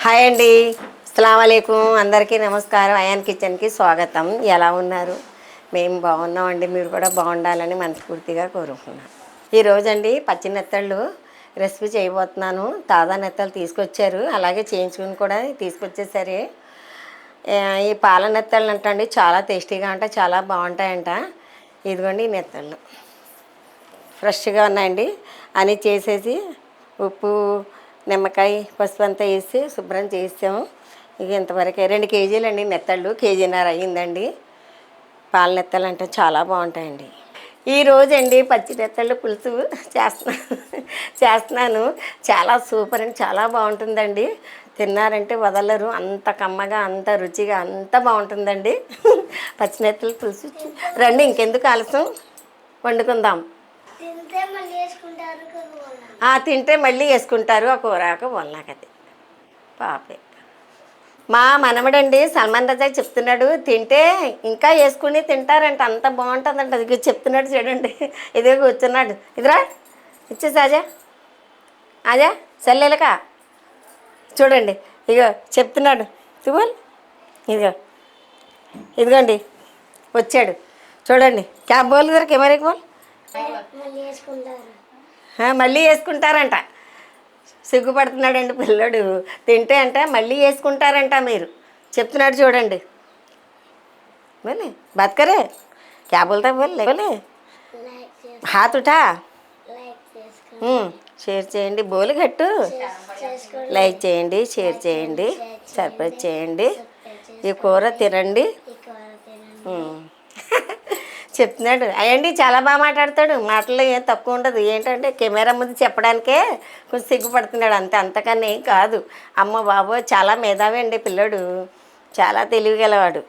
Hi అండి. అస్సలం అందరికీ నమస్కారం. అయాన్ కిచెన్కి స్వాగతం. ఎలా ఉన్నారు? మేము బాగున్నామండి. మీరు కూడా బాగుండాలని మనస్ఫూర్తిగా కోరుకుంటున్నాను ఈరోజండి పచ్చి నెత్తళ్ళు రెసిపీ చేయబోతున్నాను. తాజా నెత్తలు తీసుకొచ్చారు. అలాగే చేయించుకుని కూడా తీసుకొచ్చేసరి. ఈ పాల నెత్తళ్ళు అంటండి చాలా టేస్టీగా అంట చాలా బాగుంటాయంట. ఇదిగోండి ఈ నెత్తళ్ళు. ఫ్రెష్గా ఉన్నాయండి. అని చేసేసి ఉప్పు నిమ్మకాయ పసుపు అంతా వేసి శుభ్రం చేసాము. ఇక ఇంతవరకే రెండు కేజీలండి నెత్తళ్ళు. కేజీన్నర అయ్యిందండి. పాల నెత్తలు అంటే చాలా బాగుంటాయండి. ఈ రోజండి పచ్చి నెత్తళ్ళు పులుసు చేస్తున్నా చేస్తున్నాను. చాలా సూపర్ అండి. చాలా బాగుంటుందండి. తిన్నారంటే వదలరు. అంత కమ్మగా అంత రుచిగా అంత బాగుంటుందండి. పచ్చి నెత్తలు పులుసు. రండి ఇంకెందుకు ఆలస్యం? వండుకుందాం తింటే మళ్ళీ వేసుకుంటారు కదా ఆ తింటే మళ్ళీ వేసుకుంటారు ఆ కూరాక వల్లాకది పాపే. మా మనవడండి సల్మాన్ రజా చెప్తున్నాడు తింటే ఇంకా వేసుకుని తింటారంట అంత బాగుంటుందంట. అది చెప్తున్నాడు చూడండి. ఇదే కూర్చున్నాడు. ఇదిరా ఇచ్చేసి ఆజా ఆజా సెల్లెలక. చూడండి. ఇగో చెప్తున్నాడు. తువల్ ఇదిగో. ఇదిగోండి. వచ్చాడు. చూడండి. క్యాబ్ బోల్ ఇద్దరు కెమెరాకి బోల్? మళ్ళీ వేసుకుంటారంట. సిగ్గుపడుతున్నాడండి పిల్లడు. తింటే అంటే మళ్ళీ వేసుకుంటారంట మీరు. చెప్తున్నాడు చూడండి. బోలే బతకరే. క్యా బోల్తా బోలే బోలే షేర్ చేయండి. బోలు గట్టు లైక్ చేయండి షేర్ చేయండి సర్ప్రైజ్ చేయండి. ఈ కూర తినండి. చెప్తున్నాడు. అయ్యండి చాలా బాగా మాట్లాడతాడు. మాటలు ఏం తక్కువ ఉండదు. ఏంటంటే కెమెరా ముందు చెప్పడానికే కొంచెం సిగ్గుపడుతున్నాడు. అంతే అంతకన్నా ఏం కాదు. అమ్మ బాబు చాలా మేధావి అండి పిల్లడు. చాలా తెలివిగలవాడు.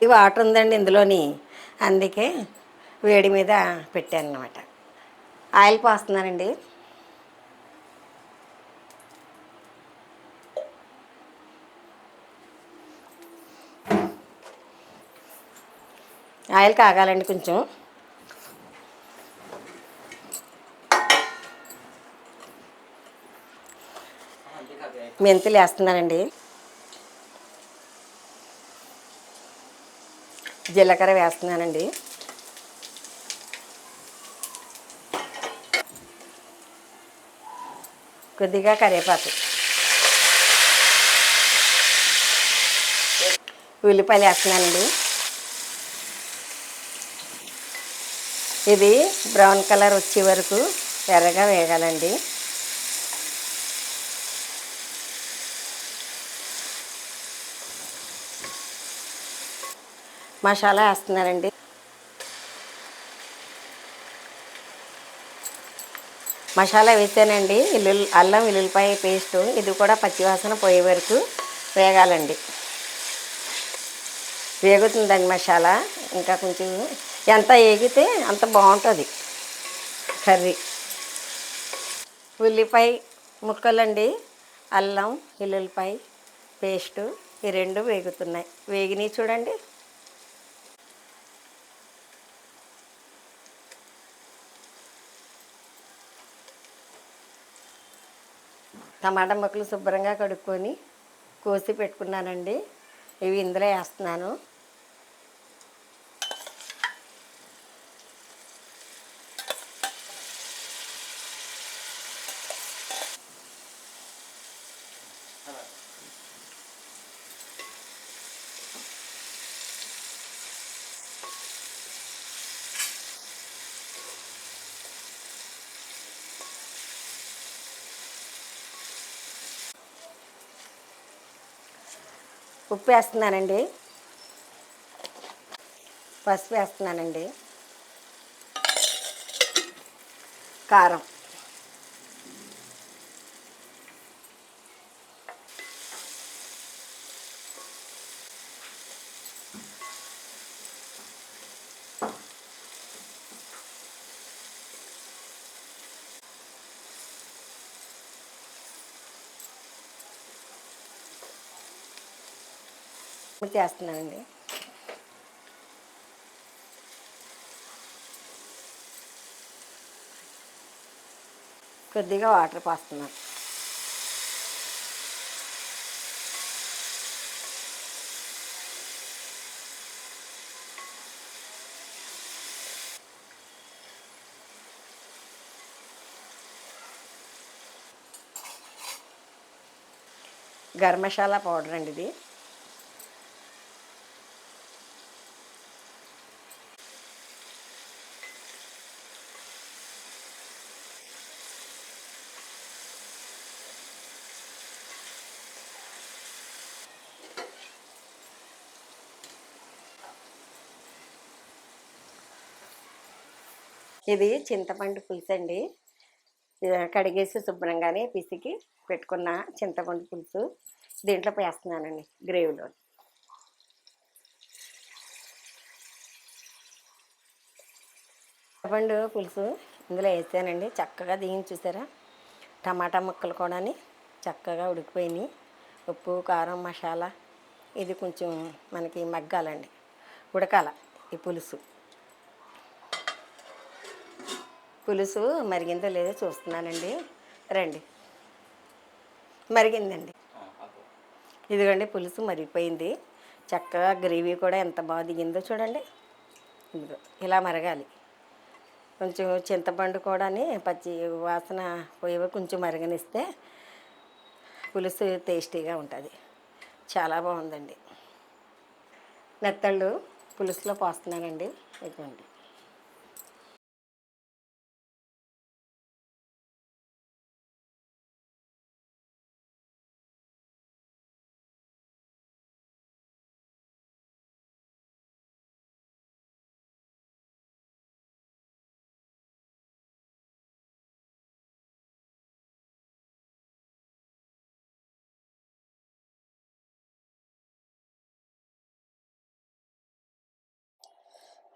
ఈ వాటర్ ఉందండి ఇందులోని. అందుకే వేడి మీద పెట్టాను అనమాట ఆయిల్ పోస్తున్నానండి. ఆయిల్ కాగాలండి కొంచెం. మెంతులు వేస్తున్నానండి. జీలకర్ర వేస్తున్నానండి. కొద్దిగా కరివేపాకు. ఉల్లిపాయలు వేస్తున్నానండి. ఇది బ్రౌన్ కలర్ వచ్చే వరకు ఎర్రగా వేగాలండి. మసాలా వేస్తున్నానండి మసాలా వేసానండి. ఇల్లు అల్లం వెల్లుల్లిపాయ పేస్ట్ ఇది కూడా పచ్చివాసన పోయే వరకు వేగాలండి. వేగుతుందండి మసాలా. ఇంకా కొంచెం ఎంత వేగితే అంత బాగుంటుంది. కర్రీ. ఉల్లిపాయ ముక్కలండి అల్లం ఎల్లుల్లిపాయ పేస్టు ఈ రెండు వేగుతున్నాయి. వేగినాయి చూడండి. టమాటా ముక్కలు శుభ్రంగా కడుక్కొని కోసి పెట్టుకున్నానండి. ఇవి ఇందులో వేస్తున్నాను. ఉప్పు వేస్తున్నానండి పసుపు వేస్తున్నానండి కారం. చేస్తున్నానండి. కొద్దిగా వాటర్ పాస్తున్నాను. గరం మసాలా పౌడర్ అండి ఇది. ఇది చింతపండు పులుసు అండి. కడిగేసి శుభ్రంగానే పిసికి పెట్టుకున్న చింతపండు పులుసు దీంట్లో వేస్తున్నానండి గ్రేవీలో. చింతపండు పులుసు ఇందులో వేసానండి. చక్కగా దిగిన చూసారా? టమాటా ముక్కలు కూడా చక్కగా ఉడికిపోయినాయి. ఉప్పు కారం మసాలా ఇది కొంచెం మనకి మగ్గాలండి. ఉడకాల ఈ పులుసు. పులుసు మరిగిందో లేదో చూస్తున్నానండి. రండి. మరిగిందండి. ఇదిగోండి పులుసు మరిగిపోయింది. చక్కగా గ్రేవీ కూడా ఎంత బాగా దిగిందో చూడండి. ఇదిగో ఇలా మరగాలి. కొంచెం చింతపండు కూడా పచ్చి వాసన పోయేవి కొంచెం మరగనిస్తే పులుసు టేస్టీగా ఉంటుంది. చాలా బాగుందండి. నెత్తళ్ళు పులుసులో పోస్తున్నానండి. ఇదిగోండి.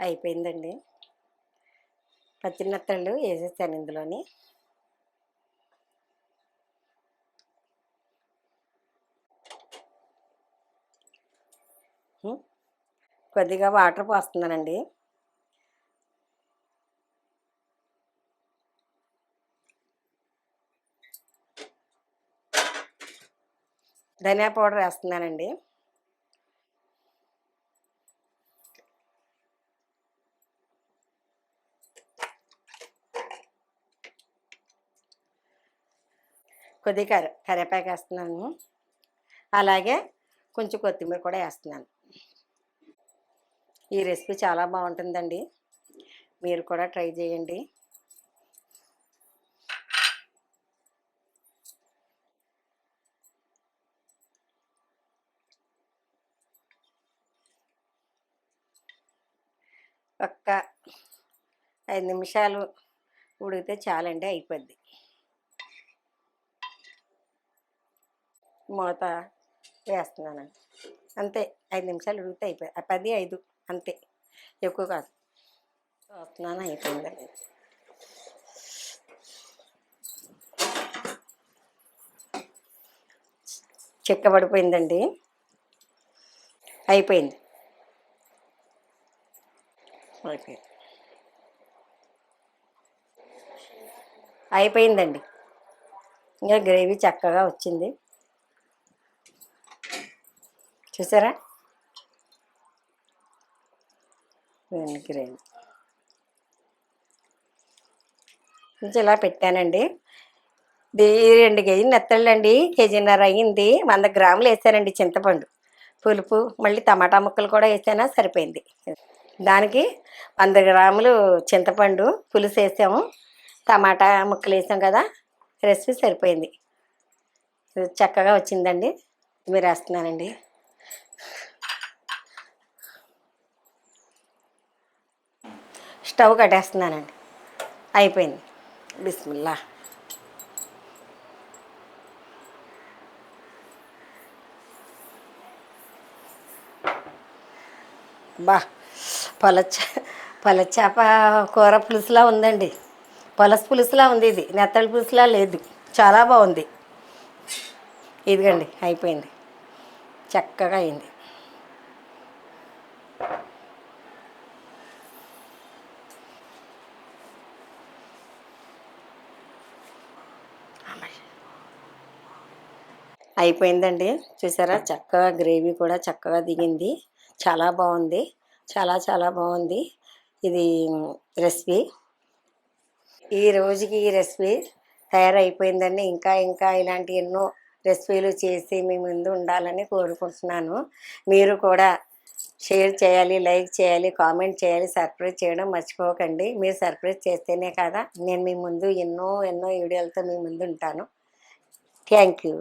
అయిపోయిందండి. పచ్చినత్తళ్ళు వేసేసాను ఇందులోని. కొద్దిగా వాటర్ పోస్తున్నానండి. ధనియా పౌడర్ వేస్తున్నానండి. కొద్దిగా కర కరివేపాకు వేస్తున్నాను. అలాగే కొంచెం కొత్తిమీర కూడా వేస్తున్నాను. ఈ రెసిపీ చాలా బాగుంటుందండి. మీరు కూడా ట్రై చేయండి. ఒక్క ఐదు నిమిషాలు ఉడికితే చాలండి అయిపోద్ది. మూత వేస్తున్నాను అంతే ఐదు నిమిషాలు ఉడికితే అయిపోయి పది ఐదు అంతే. ఎక్కువ కాదు. చూస్తున్నాను అయిపోయిందండి చెక్కబడిపోయిందండి అయిపోయింది. అయిపోయింది. అయిపోయిందండి. ఇంకా గ్రేవీ చక్కగా వచ్చింది. చూసారా? ఇదండి గ్రేవీ ఇలా పెట్టానండి. ఇది రెండు కేజీ నెత్తళ్ళండి. కేజీన్నర అయ్యింది. వంద గ్రాములు వేసానండి చింతపండు. పులుపు మళ్ళీ టమాటా ముక్కలు కూడా వేసానా సరిపోయింది. దానికి వంద గ్రాములు చింతపండు పులుసు వేసాము. టమాటా ముక్కలు వేసాం కదా రెసిపీ సరిపోయింది. చక్కగా వచ్చిందండి. మీరు వేస్తున్నానండి. స్టవ్ కట్టేస్తున్నానండి. అయిపోయింది. బిస్మిల్లా. బా పొలచ పొలచేప కూర పులుసులా ఉందండి. పొలస పులుసులా ఉంది ఇది. నెత్తళ్ళ పులుసులా లేదు. చాలా బాగుంది. ఇదిగండి అయిపోయింది. చక్కగా అయింది. అయిపోయిందండి. చూసారా? చక్కగా గ్రేవీ కూడా చక్కగా దిగింది. చాలా బాగుంది. చాలా చాలా బాగుంది. ఇది రెసిపీ. ఈ రోజుకి ఈ రెసిపీ తయారైపోయిందండి. ఇంకా ఇంకా ఇలాంటి ఎన్నో రెసిపీలు చేసి మీ ముందు ఉండాలని కోరుకుంటున్నాను. మీరు కూడా షేర్ చేయాలి లైక్ చేయాలి కామెంట్ చేయాలి సర్ప్రైజ్ చేయడం మర్చిపోకండి. మీరు సర్ప్రైజ్ చేస్తేనే కదా నేను మీ ముందు ఎన్నో ఎన్నో వీడియోలతో మీ ముందు ఉంటాను. Thank you.